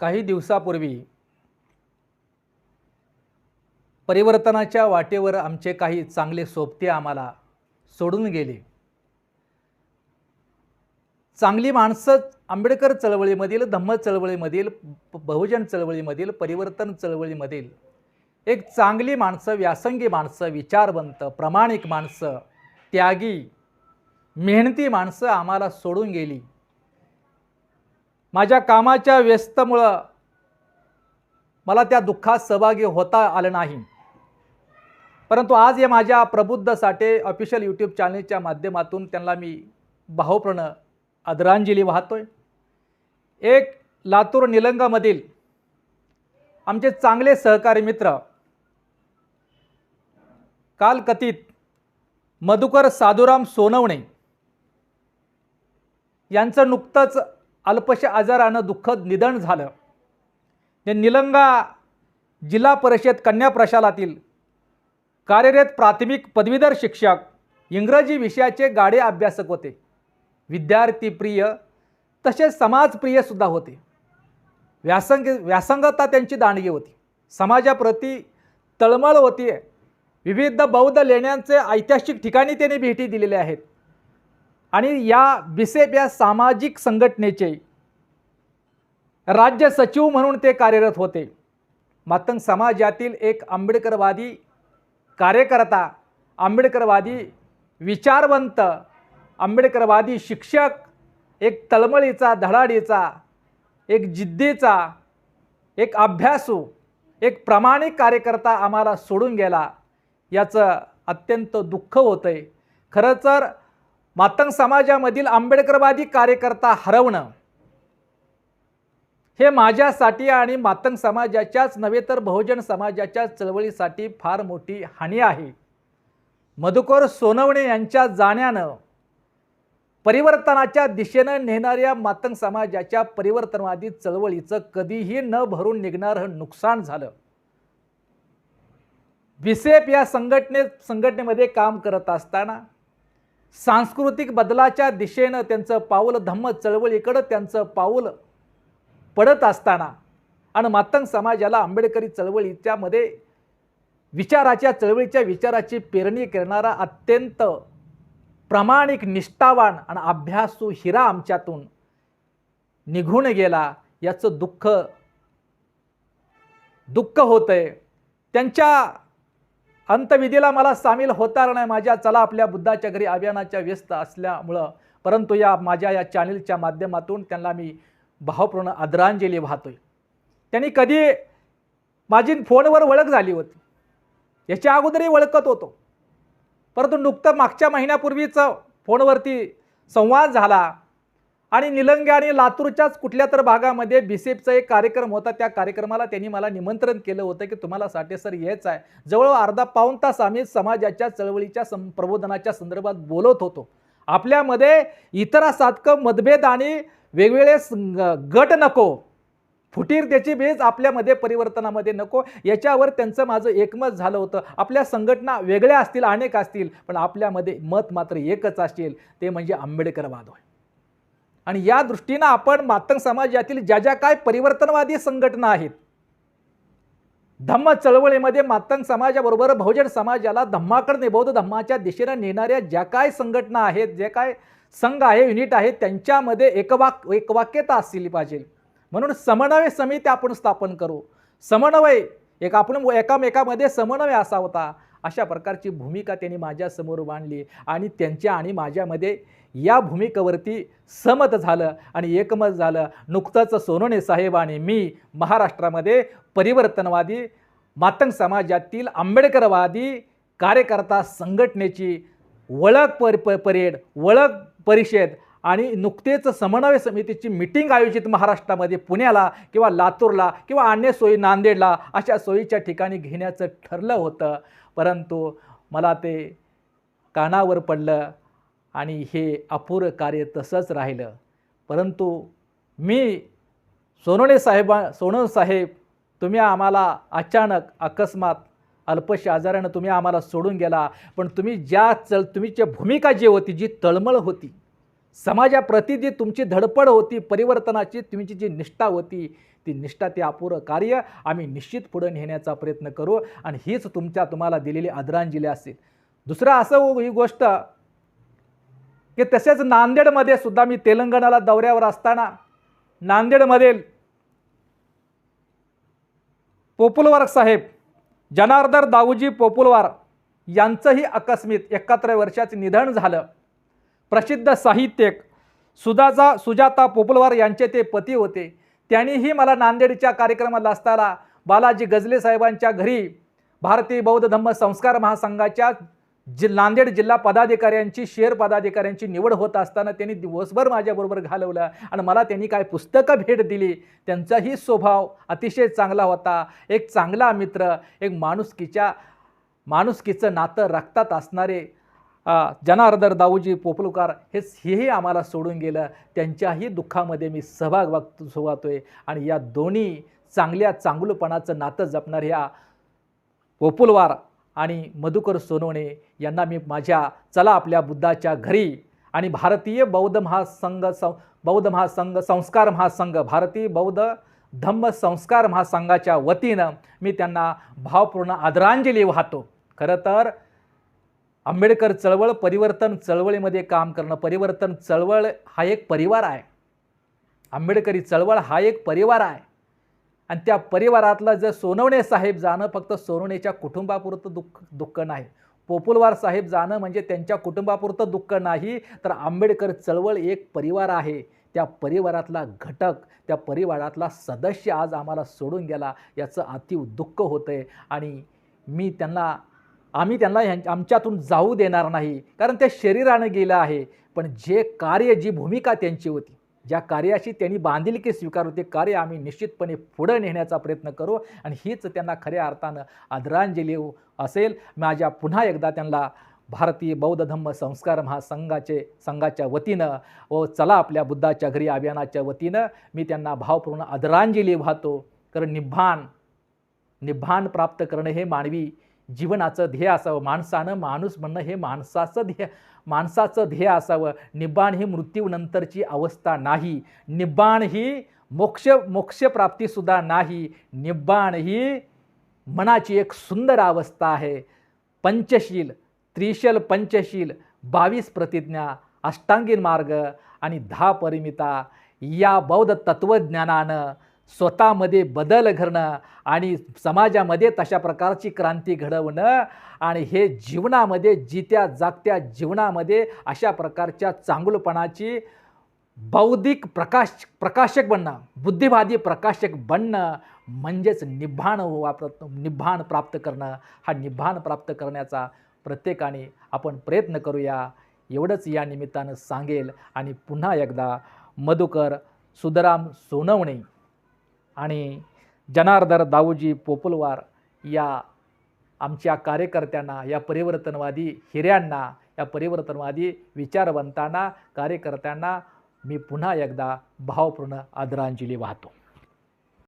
काही दिवसापूर्वी परिवर्तनाच्या वाटेवर आमचे काही चांगले सोबते आम्हाला सोडून गेले. चांगली माणसं आंबेडकर चळवळीमधील धम्म चळवळीमधील बहुजन चळवळीमधील परिवर्तन चळवळीमधील एक चांगली माणसं व्यासंगी माणसं विचारवंत प्रामाणिक माणसं त्यागी मेहनती माणसं आम्हाला सोडून गेली. माझ्या कामाच्या व्यस्तमुळं मला त्या दुःखात सहभागी होता आलं नाही. परंतु आज या माझ्या प्रबुद्ध साठे ऑफिशियल यूट्यूब चॅनलच्या माध्यमातून त्यांना मी भावप्रण आदरांजली वाहतोय. एक लातूर निलंगामधील आमचे चांगले सहकारी मित्र काल कथित मधुकर साधुराम सोनवणे यांचं नुकतंच अल्पशा आजारानं दुःखद निधन झालं. ते निलंगा जिल्हा परिषद कन्या प्रशालातील कार्यरत प्राथमिक पदवीधर शिक्षक इंग्रजी विषयाचे गाडे अभ्यासक होते. विद्यार्थीप्रिय तसेच समाजप्रियसुद्धा होते. व्यासंग व्यासंगता त्यांची दांडगी होती. समाजाप्रती तळमळ होती. विविध बौद्ध लेण्यांचे ऐतिहासिक ठिकाणी त्यांनी भेटी दिलेल्या आहेत. आणि या बिसेप या सामाजिक संघटनेचे राज्य सचिव म्हणून ते कार्यरत होते. मातंग समाजातील एक आंबेडकरवादी कार्यकर्ता आंबेडकरवादी विचारवंत आंबेडकरवादी शिक्षक एक तळमळीचा धडाडीचा एक जिद्दीचा एक अभ्यासू एक प्रामाणिक कार्यकर्ता आम्हाला सोडून गेला. याचं अत्यंत दुःख होतं आहे खरं तर मातंग समाजामधील आंबेडकरवादी कार्यकर्ता हरवणं हे माझ्यासाठी आणि मातंग समाजाच्याच नव्हे तर बहुजन समाजाच्या चळवळीसाठी फार मोठी हानी आहे. मधुकर सोनवणे यांच्या जाण्यानं परिवर्तनाच्या दिशेनं नेणाऱ्या मातंग समाजाच्या परिवर्तनवादी चळवळीचं कधीही न भरून निघणारं नुकसान झालं. विसेप या संघटने संघटनेमध्ये काम करत असताना सांस्कृतिक बदलाच्या दिशेनं त्यांचं पाऊल धम्म चळवळीकडं त्यांचं पाऊल पडत असताना आणि मातंग समाजाला आंबेडकरी चळवळीच्यामध्ये विचाराच्या चळवळीच्या विचाराची पेरणी करणारा अत्यंत प्रामाणिक निष्ठावान आणि अभ्यासू हिरा आमच्यातून निघून गेला. याचं दुःख दुःख होतंय. त्यांच्या अंतविधीला मला सामील होता आलं नाही. माझ्या चला आपल्या बुद्धाच्या घरी अभियानाच्या व्यस्त असल्यामुळं. परंतु या माझ्या या चॅनलच्या माध्यमातून त्यांना मी भावपूर्ण आदरांजली वाहतोय. त्यांनी कधी माझी फोनवर ओळख झाली होती. याच्या अगोदरही ओळखत होतो. परंतु नुकतं मागच्या महिन्यापूर्वीच फोनवरती संवाद झाला आणि निलंगे आणि लातूरच्याच कुठल्या तर भागामध्ये बिसेपचा एक कार्यक्रम होता. त्या कार्यक्रमाला त्यांनी मला निमंत्रण केलं होतं की तुम्हाला साठे सर यायचं आहे. जवळ अर्धा पाऊण तास आम्ही समाजाच्या चळवळीच्या सं प्रबोधनाच्या संदर्भात बोलत होतो. आपल्यामध्ये इतरासारखं मतभेद आणि वेगवेगळे गट नको. फुटीरतेची बेज आपल्यामध्ये परिवर्तनामध्ये नको. याच्यावर त्यांचं माझं एकमत झालं होतं. आपल्या संघटना वेगळ्या असतील अनेक असतील पण आपल्यामध्ये मत मात्र एकच असतील ते म्हणजे आंबेडकरवाद होय. आणि या दृष्टीनं आपण मातंग समाजातील ज्या ज्या काय परिवर्तनवादी संघटना आहेत धम्म चळवळीमध्ये मातंग समाजाबरोबर बहुजन समाजाला धम्माकडे बौद्ध धम्माच्या दिशेनं नेणाऱ्या ज्या काय संघटना आहेत ज्या काय संघ आहे युनिट आहे त्यांच्यामध्ये एकवाक एकवाक्यता असली पाहिजे. म्हणून समन्वय समिती आपण स्थापन करू. समन्वय एक आपण एकामेकामध्ये समन्वय असा होता अशा प्रकारची भूमिका त्यांनी माझ्यासमोर मांडली आणि त्यांच्या आणि माझ्यामध्ये या भूमिकेवरती समत झालं आणि एकमत झालं. नुकतंच सोनोने साहेब आणि मी महाराष्ट्रामध्ये परिवर्तनवादी मातंग समाजातील आंबेडकरवादी कार्यकर्ता संघटनेची ओळख पर प- परेड ओळख परिषद आणि नुकतेच समन्वय समितीची मिटिंग आयोजित महाराष्ट्रामध्ये पुण्याला किंवा लातूरला किंवा अन्य सोयी नांदेडला अशा सोयीच्या ठिकाणी घेण्याचं ठरलं होतं. परंतु मला ते कानावर पडलं आणि हे अपुरं कार्य तसंच राहिलं. परंतु मी सोनवणे साहेबा सोनवणे साहेब तुम्ही आम्हाला अचानक अकस्मात अल्पशा आजारानं तुम्ही आम्हाला सोडून गेला पण तुम्ही ज्या चल तुम्हीच्या भूमिका जी होती जी तळमळ होती समाजाप्रती जी तुमची धडपड होती परिवर्तनाची तुमची जी निष्ठा होती ती निष्ठा ते अपुरं कार्य आम्ही निश्चित पुढे नेण्याचा प्रयत्न करू आणि हीच तुमच्या तुम्हाला दिलेली आदरांजली असेल. दुसरं असं ही गोष्ट की तसेच नांदेडमध्ये सुद्धा मी तेलंगणाला दौऱ्यावर असताना नांदेडमध्ये पोपुलवर्ग साहेब जनार्दन दाऊजी पोपुलवार यांचंही आकस्मित एकाहत्तर वर्षाचं निधन झालं. प्रसिद्ध साहित्यिक सुधाजा सुजाता पोपुलवार यांचे ते पती होते. त्यांनीही मला नांदेडच्या कार्यक्रमाला असताना बालाजी गजले साहेबांच्या घरी भारतीय बौद्ध धम्म संस्कार महासंघाच्या जि नांदेड जिल्हा पदाधिकाऱ्यांची शेअर पदाधिकाऱ्यांची निवड होत असताना त्यांनी दिवसभर माझ्याबरोबर घालवलं आणि मला त्यांनी काय पुस्तकं भेट दिली त्यांचाही स्वभाव अतिशय चांगला होता. एक चांगला मित्र एक माणुसकीच्या माणुसकीचं नातं रक्तात असणारे जनार्दर दाऊजी पोपलुकार हे हेही आम्हाला सोडून गेलं. त्यांच्याही दुःखामध्ये मी सहभाग वागतो सोबतोय आणि या दोन्ही चांगल्या चांगलपणाचं नातं जपणाऱ्या पोपुलवार आणि मधुकर सोनवणे यांना मी माझ्या चला आपल्या बुद्धाच्या घरी आणि भारतीय बौद्ध महासंघ सं बौद्ध महासंघ संस्कार महासंघ भारतीय बौद्ध धम्म संस्कार महासंघाच्या वतीनं मी त्यांना भावपूर्ण आदरांजली वाहतो. खरं तर आंबेडकर चळवळ परिवर्तन चळवळीमध्ये काम करणं परिवर्तन चळवळ हा एक परिवार आहे. आंबेडकरी चळवळ हा एक परिवार आहे. आणि त्या परिवारातलं जर सोनवणे साहेब जाणं फक्त सोनवणेच्या कुटुंबापुरतं दुःख दुःख नाही. पोपुलवार साहेब जाणं म्हणजे त्यांच्या कुटुंबापुरतं दुःख नाही. तर आंबेडकर चळवळ एक परिवार आहे. त्या परिवारातला घटक त्या परिवारातला सदस्य आज आम्हाला सोडून गेला. याचं अतिव दुःख होतं आहे आणि मी त्यांना आम्ही त्यांना ह्यां आमच्यातून जाऊ देणार नाही. कारण त्या शरीरानं गेलं आहे. पण जे कार्य जी भूमिका त्यांची होती ज्या कार्याशी त्यांनी बांधिलकी स्वीकारू ते कार्य आम्ही निश्चितपणे पुढं नेण्याचा प्रयत्न करू आणि हीच त्यांना खऱ्या अर्थानं आदरांजली असेल. माझ्या पुन्हा एकदा त्यांना भारतीय बौद्ध धम्म संस्कार महासंघाचे संघाच्या वतीनं व चला आपल्या बुद्धाच्या घरी अभियानाच्या वतीनं मी त्यांना भावपूर्ण आदरांजली वाहतो. कारण निभान निभान प्राप्त करणं हे मानवी जीवनाचं ध्येय असावं माणसानं माणूस म्हणणं हे माणसाचं ध्येय माणसाचं ध्येय असावं. निब्बाण ही मृत्यूनंतरची अवस्था नाही. निब्बाण ही मोक्ष मोक्षप्राप्तीसुद्धा नाही. निब्बाण ही मनाची एक सुंदर अवस्था आहे. पंचशील त्रिशल पंचशील बावीस प्रतिज्ञा अष्टांगीन मार्ग आणि दहा परिमिता या बौद्ध तत्त्वज्ञानानं स्वतःमध्ये बदल घडणं आणि समाजामध्ये तशा प्रकारची क्रांती घडवणं आणि हे जीवनामध्ये जित्या जागत्या जीवनामध्ये अशा प्रकारच्या चांगुलपणाची बौद्धिक प्रकाश प्रकाशक बनणं बुद्धिवादी प्रकाशक बनणं म्हणजेच निभाण वापरत निभान प्राप्त करणं. हा निभाण प्राप्त करण्याचा प्रत्येकाने आपण प्रयत्न करूया. एवढंच या निमित्तानं सांगेल आणि पुन्हा एकदा मधुकर सुधराम सोनवणे. आणि जनार्दन दाऊजी पोपलवार या आमच्या कार्यकर्त्यांना या परिवर्तनवादी हिऱ्यांना या परिवर्तनवादी विचारवंतांना कार्यकर्त्यांना मी पुन्हा एकदा भावपूर्ण आदरांजली वाहतो.